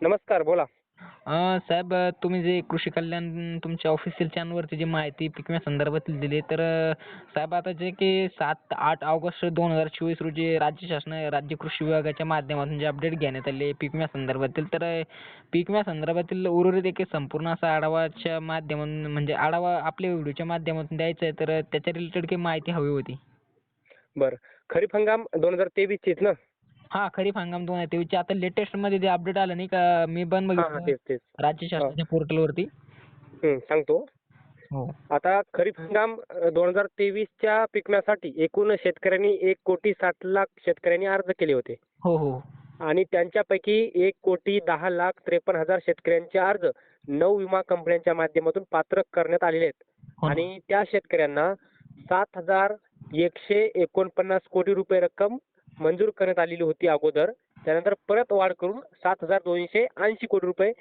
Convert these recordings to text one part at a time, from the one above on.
नमस्कार बोला. अं, साहेब अं, तुम्ही जे कृषी कल्याण तुमच्या ऑफिशियल चॅनलवरती जी माहिती पीक विम्या संदर्भातील दिली तर अं, साहेब आता जे की सात आठ ऑगस्ट दोन हजार चोवीस रोजी राज्य शासन राज्य कृषी विभागाच्या माध्यमातून जे अपडेट घेण्यात आले पीक विम्या संदर्भातील तर अं, पीक विम्या संदर्भातील उर्वरित एक संपूर्ण असा आढावाच्या माध्यमातून म्हणजे आढावा आपल्या व्हिडिओच्या माध्यमातून द्यायचा आहे तर अं, त्याच्या रिलेटेड काही माहिती हवी होती. बरं. खरीप हंगाम दोन हजार तेवीसचीच ना? हा खरीप हंगाम दोन हजार तेवीसचे आता लेटेस्टमध्ये जे अपडेट आलं नाही का मी पण हां हां बघितलं. तेच तेच. राज्य शासनाच्या पोर्टलवरती. हं, सांगतो. हो. आता खरीप हंगाम दोन हजार तेवीसच्या पिकण्यासाठी एकूण शेतकऱ्यांनी एक कोटी साठ लाख शेतकऱ्यांनी अर्ज केले होते. हो हो. आणि त्यांच्यापैकी एक कोटी दहा लाख त्रेपन्न हजार शेतकऱ्यांचे अर्ज नऊ विमा कंपन्यांच्या माध्यमातून पात्र करण्यात आलेले आहेत. हो ना. आणि त्या शेतकऱ्यांना सात हजार एकशे एकोणपन्नास कोटी रुपये रक्कम मंजूर करण्यात आलेली होती अगोदर. त्यानंतर परत वाढ करून सात हजार दोनशे ऐंशी कोटी रुपये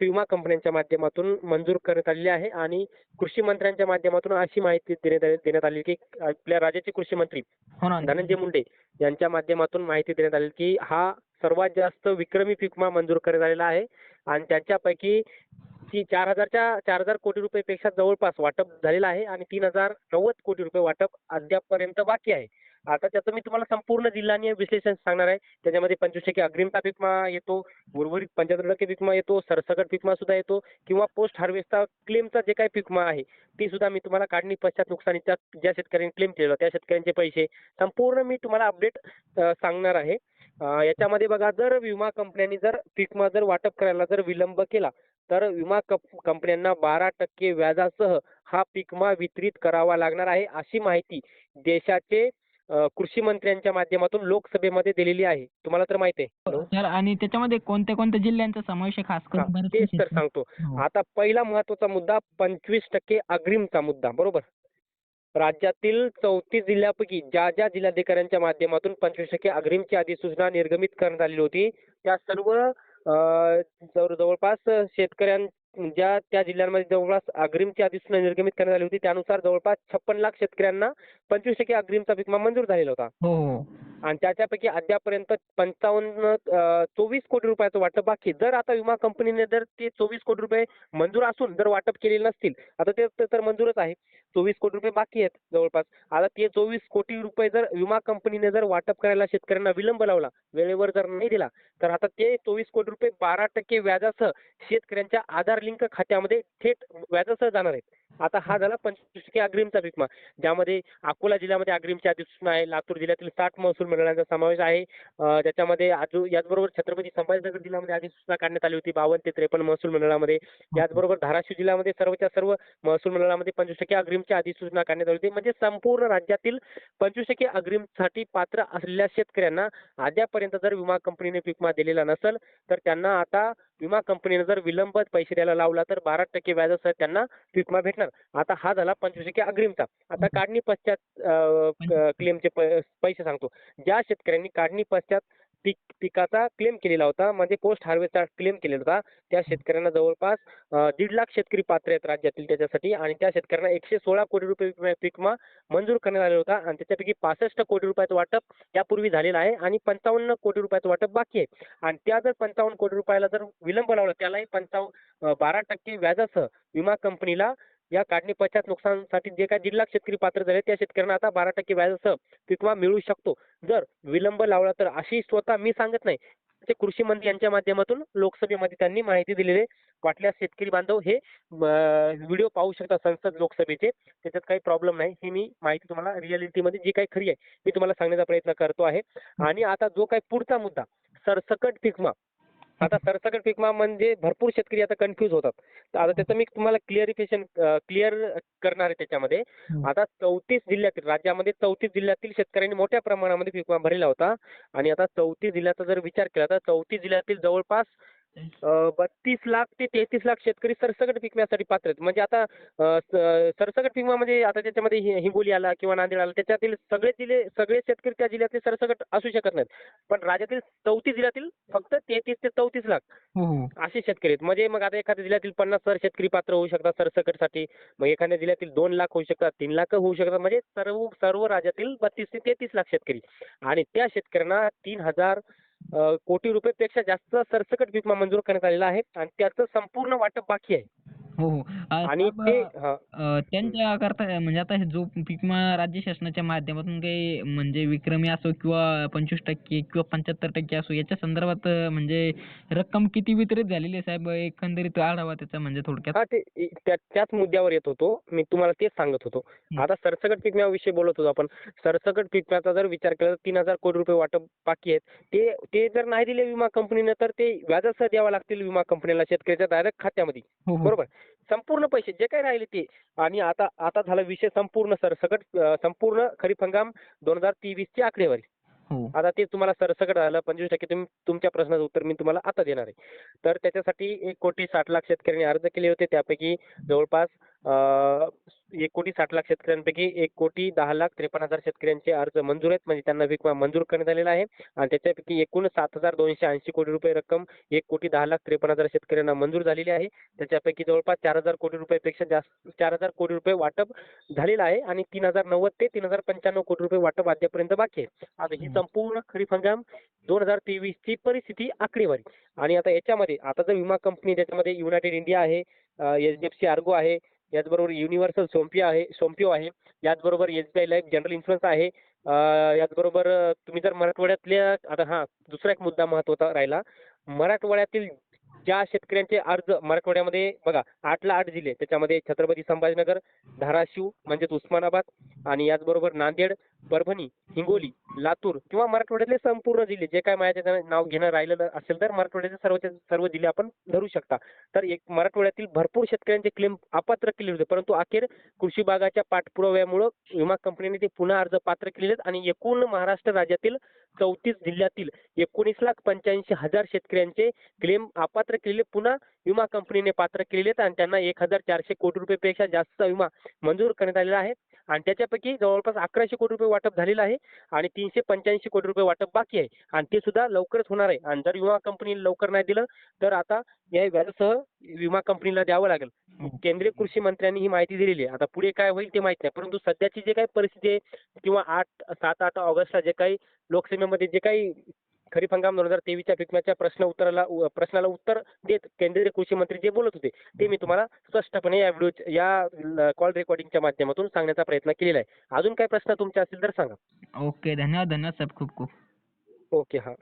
विमा कंपन्यांच्या माध्यमातून मंजूर करण्यात आलेली आहे. आणि कृषी मंत्र्यांच्या माध्यमातून अशी माहिती देण्यात आली देण्यात आली की आपल्या राज्याचे कृषी मंत्री हो धनंजय मुंडे यांच्या माध्यमातून माहिती देण्यात आली की हा सर्वात जास्त विक्रमी पीक विमा मंजूर करण्यात आलेला आहे. आणि त्याच्यापैकी ती चार हजारच्या चार हजार कोटी रुपयेपेक्षा जवळपास वाटप झालेलं आहे. आणि तीन हजार नव्वद कोटी रुपये वाटप अद्यापपर्यंत बाकी आहे. आता त्याचं मी तुम्हाला संपूर्ण जिल्हानीय विश्लेषण सांगणार आहे. त्याच्यामध्ये पंचवीस टक्के अग्रिमता पीक विमा येतो उर्वरित पंच्याहत्तर टक्के पीक विमा येतो सरसकट पीक विमा सुद्धा येतो किंवा पोस्ट हार्वेस्टचा क्लेमचा जे काही पीक विमा आहे ती सुद्धा मी तुम्हाला काढणी पश्चात नुकसानीच्या ज्या शेतकऱ्यांनी क्लेम केलेला त्या शेतकऱ्यांचे पैसे संपूर्ण मी तुम्हाला अपडेट सांगणार आहे. याच्यामध्ये बघा जर विमा कंपन्यांनी जर पीक विमा जर वाटप करायला जर विलंब केला तर विमा कंप- कंपन्यांना बारा टक्के व्याजासह हा पीक विमा वितरित करावा लागणार आहे अशी माहिती देशाचे कृषी मंत्र्यांच्या माध्यमातून लोकसभेमध्ये दिलेली आहे. तुम्हाला तर माहिती आहे. आणि त्याच्यामध्ये कोणत्या कोणत्या जिल्ह्यांचा समावेश आहे? खास करून तेच तर सांगतो. हो. आता पहिला महत्त्वाचा मुद्दा पंचवीस टक्के अग्रिमचा मुद्दा बरोबर? राज्यातील चौतीस जिल्ह्यापैकी ज्या ज्या जिल्हाधिकाऱ्यांच्या माध्यमातून पंचवीस टक्के अग्रिमची अधिसूचना निर्गमित करण्यात आलेली होती त्या सर्व जवळपास शेतकऱ्यां ज्या त्या जिल्ह्यांमध्ये जवळपास अग्रिमची अधिसूचना निर्गमित करण्यात आली होती त्यानुसार जवळपास छप्पन लाख शेतकऱ्यांना पंचवीस टक्के अग्रिमचा विमा मंजूर झालेला होता. हो, हो. आणि त्याच्यापैकी अद्यापर्यंत पंचावन्न चोवीस कोटी रुपयाचं वाटप बाकी. जर आता विमा कंपनीने जर ते चोवीस कोटी रुपये मंजूर असून जर वाटप केलेले नसतील आता ते ते तर मंजूरच आहे. चोवीस कोटी रुपये बाकी आहेत जवळपास. आता ते चोवीस कोटी रुपये जर विमा कंपनीने जर वाटप करायला शेतकऱ्यांना विलंब लावला वेळेवर जर नाही दिला तर आता ते चोवीस कोटी रुपये बारा टक्के व्याजासह शेतकऱ्यांच्या आधार लिंक खात्यामध्ये थेट व्याजासह जाणार आहेत. आता हा झाला पंचवीस टक्के अग्रिमचा पीक विमा ज्यामध्ये अकोला जिल्ह्यामध्ये अग्रिमची अधिसूचना आहे लातूर जिल्ह्यातील साठ महसूल मंडळांचा समावेश आहे. ज्याच्यामध्ये त्याच्यामध्ये अजून याचबरोबर छत्रपती संभाजीनगर जिल्ह्यामध्ये अधिसूचना काढण्यात आली होती बावन्न ते त्रेपन्न महसूल मंडळामध्ये. याचबरोबर धाराशिव जिल्ह्यामध्ये सर्वच्या सर्व महसूल मंडळामध्ये पंचवीस टक्के अग्रिमची अधिसूचना काढण्यात आली होती. म्हणजे संपूर्ण राज्यातील पंचवीस टक्के अग्रिमसाठी पात्र असलेल्या शेतकऱ्यांना अद्यापर्यंत जर विमा कंपनीने पीक विमा दिलेला नसेल तर त्यांना आता विमा कंपनीने जर विलंबत पैसे द्यायला लावला तर बारा टक्के व्याजासह त्यांना पीक विमा भेटणार आता हा झाला पंचवीस टक्के अग्रिमचा. आता काढणी पश्चात क्लेमचे पैसे सांगतो. ज्या शेतकऱ्यांनी काढणी पश्चात पीक पिकाचा क्लेम केलेला होता म्हणजे पोस्ट हार्वेस्टचा क्लेम केलेला होता त्या शेतकऱ्यांना जवळपास दीड लाख शेतकरी पात्र आहेत राज्यातील त्याच्यासाठी आणि त्या शेतकऱ्यांना एकशे सोळा कोटी रुपये पीक विमा मंजूर करण्यात आलेला होता आणि त्याच्यापैकी पासष्ट कोटी रुपयाचं वाटप यापूर्वी झालेलं आहे आणि पंचावन्न कोटी रुपयाचं वाटप बाकी आहे. आणि त्या जर पंचावन्न कोटी रुपयाला जर विलंब लावला त्यालाही पंचावन्न बारा टक्के व्याजासह विमा कंपनीला या काढणी पश्चात नुकसानसाठी जे काही दीड लाख शेतकरी पात्र झाले त्या शेतकऱ्यांना आता बारा टक्के व्याजासह पिकवा मिळू शकतो. जर विलंब लावला तर अशी स्वतः मी सांगत नाही. ते कृषी मंत्री यांच्या माध्यमातून लोकसभेमध्ये त्यांनी माहिती दिलेली आहे. वाटल्यास शेतकरी बांधव हे व्हिडिओ पाहू शकता संसद लोकसभेचे. त्याच्यात काही प्रॉब्लेम नाही. ही मी माहिती तुम्हाला रियालिटीमध्ये जी काही खरी आहे मी तुम्हाला सांगण्याचा प्रयत्न करतो आहे. आणि आता जो काही पुढचा मुद्दा सरसकट पिकमा आता सरसकट पीक विमा म्हणजे भरपूर शेतकरी आता कन्फ्यूज होतात. आता त्याचं मी तुम्हाला क्लिअरिफिकेशन क्लिअर करणार आहे त्याच्यामध्ये. आता चौतीस जिल्ह्यातील राज्यामध्ये चौतीस जिल्ह्यातील शेतकऱ्यांनी मोठ्या प्रमाणामध्ये पीक विमा भरलेला होता. आणि आता चौतीस जिल्ह्याचा जर विचार केला तर चौतीस जिल्ह्यातील जवळपास बत्तीस लाख ते तेहतीस लाख शेतकरी सरसकट पीक विम्यासाठी पात्र आहेत. म्हणजे आता सरसकट पीक विमा म्हणजे आता त्याच्यामध्ये हिंगोली आला किंवा नांदेड आला त्याच्यातील सगळे जिल्हे सगळे शेतकरी त्या जिल्ह्यातले सरसकट असू शकत नाहीत. पण राज्यातील चौतीस जिल्ह्यातील फक्त तेहतीस ते चौतीस लाख हो हो. असे शेतकरी आहेत. म्हणजे मग आता एखाद्या जिल्ह्यातील पन्नास हजार शेतकरी पात्र होऊ शकतात सरसकटसाठी. मग एखाद्या जिल्ह्यातील दोन लाख होऊ शकतात तीन लाख होऊ शकतात. म्हणजे सर्व सर्व राज्यातील बत्तीस ते तेहतीस लाख शेतकरी. आणि त्या शेतकऱ्यांना तीन हजार कोटी कोटी रुपयेपेक्षा जास्त सरसकट विमा मंजूर करण्यात आलेला आहे आणि त्याचं संपूर्ण वाटप बाकी आहे. हो हो. आणि ते त्यांच्या करता म्हणजे आता हे जो पीक विमा राज्य शासनाच्या माध्यमातून काही म्हणजे विक्रमी असो किंवा पंचवीस टक्के किंवा पंच्याहत्तर टक्के असो याच्या संदर्भात म्हणजे रक्कम किती वितरित झालेली आहे साहेब? एकंदरीत आढावा त्याचा म्हणजे थोडक्यात. हा त्या- त्याच मुद्द्यावर येत होतो. मी तुम्हाला तेच सांगत होतो. आता सरसकट पीक विम्याविषयी बोलत होतो आपण. सरसकट पीक विम्याचा जर विचार केला तर तीन हजार कोटी रुपये वाटप बाकी आहेत. ते ते जर नाही दिले विमा कंपनीने तर ते व्याजासह द्यावं लागतील विमा कंपनीला शेतकऱ्याच्या डायरेक्ट खात्यामध्ये. हो हो. बरोबर? संपूर्ण पैसे जे काही राहिले ते. आणि आता आता झाला विषय संपूर्ण सरसकट संपूर्ण खरीप हंगाम दोन हजार तेवीसची आकडेवारी. हो. आता ते तुम्हाला सरसकट झालं पंचवीस टक्के तुम्ही तुमच्या प्रश्नाचं उत्तर मी तुम्हाला आता देणार आहे. तर त्याच्यासाठी एक कोटी साठ लाख शेतकऱ्यांनी अर्ज केले होते. त्यापैकी जवळपास एक कोटी साठ लाख शेतकऱ्यांपैकी एक कोटी दहा लाख त्रेपन्न हजार शेतकऱ्यांचे अर्ज मंजूर आहेत. म्हणजे त्यांना विमा मंजूर करण्यात आलेला आहे. आणि त्याच्यापैकी एकूण सात हजार दोनशे ऐंशी कोटी रुपये रक्कम एक कोटी दहा लाख त्रेपन्न हजार शेतकऱ्यांना मंजूर झालेली आहे. त्याच्यापैकी जवळपास चार हजार कोटी रुपयापेक्षा जास्त चार हजार कोटी रुपये वाटप झालेलं आहे. आणि तीन हजार नव्वद ते तीन हजार पंच्याण्णव कोटी रुपये वाटप अद्यापर्यंत बाकी आहे. आता ही. संपूर्ण खरीप हंगाम दोन हजार तेवीस ची परिस्थिती आकडेवारी. आणि आता याच्यामध्ये आता जर विमा कंपनी त्याच्यामध्ये युनायटेड इंडिया आहे H D F C Ergo आहे याचबरोबर युनिव्हर्सल सोम्पियो आहे सोम्पिओ आहे. याचबरोबर S B I life general insurance आहे. याचबरोबर तुम्ही जर मराठवाड्यातल्या आता हा दुसरा एक मुद्दा महत्त्वाचा राहिला. मराठवाड्यातील ज्या शेतकऱ्यांचे अर्ज मराठवाड्यामध्ये बघा आठला आठ जिल्हे त्याच्यामध्ये छत्रपती संभाजीनगर धाराशिव म्हणजेच उस्मानाबाद आणि याचबरोबर नांदेड परभणी हिंगोली लातूर किंवा मराठवाड्यातले संपूर्ण जिल्हे जे काय माझ्या नाव घेणं राहिलेलं असेल तर मराठवाड्याचे सर्व सर्व जिल्हे आपण धरू शकता. तर एक मराठवाड्यातील भरपूर शेतकऱ्यांचे क्लेम अपात्र केले होते परंतु अखेर कृषी भागाच्या पाठपुराव्यामुळं विमा कंपनीने ते पुन्हा अर्ज पात्र केलेले आणि एकूण महाराष्ट्र राज्यातील चौतीस जिल्ह्यातील एकोणीस लाख पंच्याऐंशी हजार शेतकऱ्यांचे क्लेम अपात्र केलेले पुन्हा विमा कंपनीने पात्र केलेले आहेत आणि त्यांना एक हजार चारशे कोटी रुपयेपेक्षा जास्त विमा मंजूर करण्यात आलेला आहे. आणि त्याच्यापैकी जवळपास अकराशे कोटी रुपये वाटप झालेलं आहे आणि तीनशे पंच्याऐंशी कोटी रुपये वाटप बाकी आहे. आणि ते सुद्धा लवकरच होणार आहे. आणि जर विमा कंपनीने लवकर नाही दिलं तर आता या व्याजासह विमा कंपनीला द्यावं लागेल. केंद्रीय कृषी मंत्र्यांनी ही माहिती दिलेली आहे. आता पुढे काय होईल ते माहीत नाही. परंतु सध्याची जे काही परिस्थिती आहे किंवा आठ सात आठ ऑगस्टला जे काही लोकसभेमध्ये जे काही खरीप हंगाम दोन हजार तेवीसच्या पिकण्याच्या प्रश्न उत्तराला प्रश्नाला उत्तर देत केंद्रीय कृषी मंत्री जे बोलत होते ते मी तुम्हाला स्पष्टपणे या व्हिडिओ या कॉल रेकॉर्डिंगच्या माध्यमातून सांगण्याचा प्रयत्न केलेला आहे. अजून काही प्रश्न तुमचे असतील तर सांगा. ओके धन्यवाद धन्यवाद साहेब खूप खूप. ओके हा.